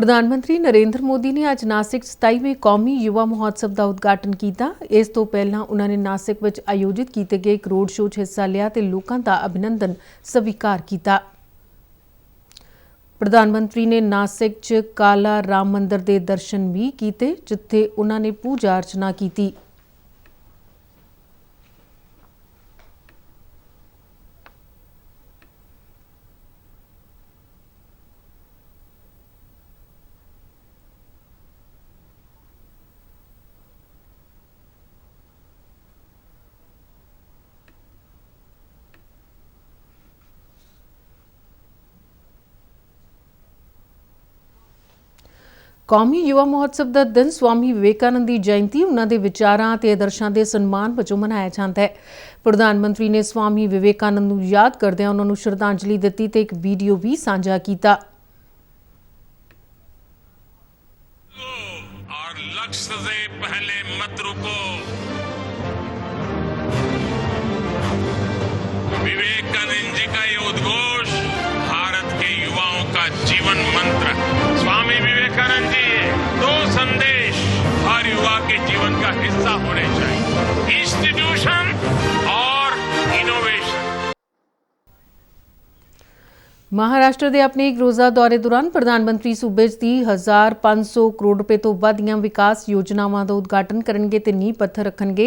ਪ੍ਰਧਾਨ ਮੰਤਰੀ ਨਰਿੰਦਰ ਮੋਦੀ ਨੇ ਅੱਜ ਨਾਸਿਕ 'ਚ 27ਵੇਂ ਕੌਮੀ ਯੁਵਾ ਮਹੋਤਸਵ ਦਾ ਉਦਘਾਟਨ ਕੀਤਾ। ਇਸ ਤੋਂ ਪਹਿਲਾਂ ਉਹਨਾਂ ਨੇ ਨਾਸਿਕ ਵਿੱਚ ਆਯੋਜਿਤ ਕੀਤੇ ਗਏ ਇੱਕ ਰੋਡ ਸ਼ੋਅ 'ਚ ਹਿੱਸਾ ਲਿਆ ਤੇ ਲੋਕਾਂ ਦਾ ਅਭਿਨੰਦਨ ਸਵੀਕਾਰ ਕੀਤਾ। ਪ੍ਰਧਾਨ ਮੰਤਰੀ ਨੇ ਨਾਸਿਕ 'ਚ ਕਾਲਾ ਰਾਮ ਮੰਦਰ ਦੇ ਦਰਸ਼ਨ ਵੀ ਕੀਤੇ, ਜਿੱਥੇ ਉਹਨਾਂ ਨੇ ਪੂਜਾ ਅਰਚਨਾ ਕੀਤੀ। ਕੌਮੀ ਯੁਵਾ ਮਹੋਤਸਵ ਦਾ ਦਿਨ ਸਵਾਮੀ ਵਿਵੇਕਾਨੰਦ ਦੀ ਜਯੰਤੀ ਉਹਨਾਂ ਦੇ ਵਿਚਾਰਾਂ ਤੇ ਆਦਰਸ਼ਾਂ ਦੇ ਸਨਮਾਨ ਵਜੋਂ ਮਨਾਇਆ ਜਾਂਦਾ ਹੈ ਪ੍ਰਧਾਨ ਮੰਤਰੀ ਨੇ ਸਵਾਮੀ ਵਿਵੇਕਾਨੰਦ ਨੂੰ ਯਾਦ ਕਰਦਿਆਂ ਉਹਨਾਂ ਨੂੰ ਸ਼ਰਧਾਂਜਲੀ ਦਿੱਤੀ ਤੇ ਇੱਕ ਵੀਡੀਓ ਵੀ ਸਾਂਝਾ ਕੀਤਾ और लक्ष्य से पहले मत रुको विवेकानंद जी का ये उद्घोष भारत के युवाओं का जीवन मंत्र kabul edecek. İstitüsyon ਮਹਾਰਾਸ਼ਟਰ ਦੇ ਆਪਣੇ ਇੱਕ ਰੋਜ਼ਾ ਦੌਰੇ ਦੌਰਾਨ ਪ੍ਰਧਾਨ ਮੰਤਰੀ ਸੂਬੇ 'ਚ ਦੀ 1500 ਕਰੋੜ ਰੁਪਏ ਤੋਂ ਵੱਧ ਦੀਆਂ ਵਿਕਾਸ ਯੋਜਨਾਵਾਂ ਦਾ ਉਦਘਾਟਨ ਕਰਨਗੇ ਤੇ ਨੀਂਹ ਪੱਥਰ ਰੱਖਣਗੇ।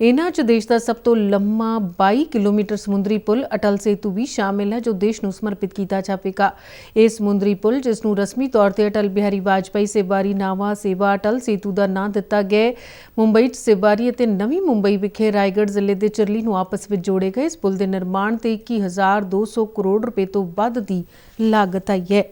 ਇਹਨਾਂ 'ਚ ਦੇਸ਼ ਦਾ ਸਭ ਤੋਂ ਲੰਮਾ 22 ਕਿਲੋਮੀਟਰ ਸਮੁੰਦਰੀ ਪੁਲ ਅਟਲ ਸੇਤੂ ਵੀ ਸ਼ਾਮਿਲ ਹੈ, ਜੋ ਦੇਸ਼ ਨੂੰ ਸਮਰਪਿਤ ਕੀਤਾ ਜਾਵੇਗਾ। ਇਹ ਸਮੁੰਦਰੀ ਪੁਲ, ਜਿਸ ਨੂੰ ਰਸਮੀ ਤੌਰ ਤੇ ਅਟਲ ਬਿਹਾਰੀ ਵਾਜਪਾਈ ਸੇਵਾਰੀ ਨਾਵਾ ਸੇਵਾ ਅਟਲ ਸੇਤੂ ਦਾ ਨਾਂ ਦਿੱਤਾ ਗਿਆ ਮੁੰਬਈ 'ਚ ਸੇਵਾਰੀ ਅਤੇ ਨਵੀਂ ਮੁੰਬਈ ਵਿਖੇ ਰਾਏਗੜ੍ਹ ਜ਼ਿਲ੍ਹੇ ਦੇ ਚਰਲੀ ਨੂੰ ਆਪਸ ਵਿੱਚ ਜੋੜੇਗਾ ਇਸ ਪੁਲ ਦੇ ਨਿਰਮਾਣ ਤੇ 21200 ਕਰੋੜ ਰੁਪਏ ਤੋਂ ਵੱਧ ਦੀ ਲਾਗਤ ਆਈ ਹੈ।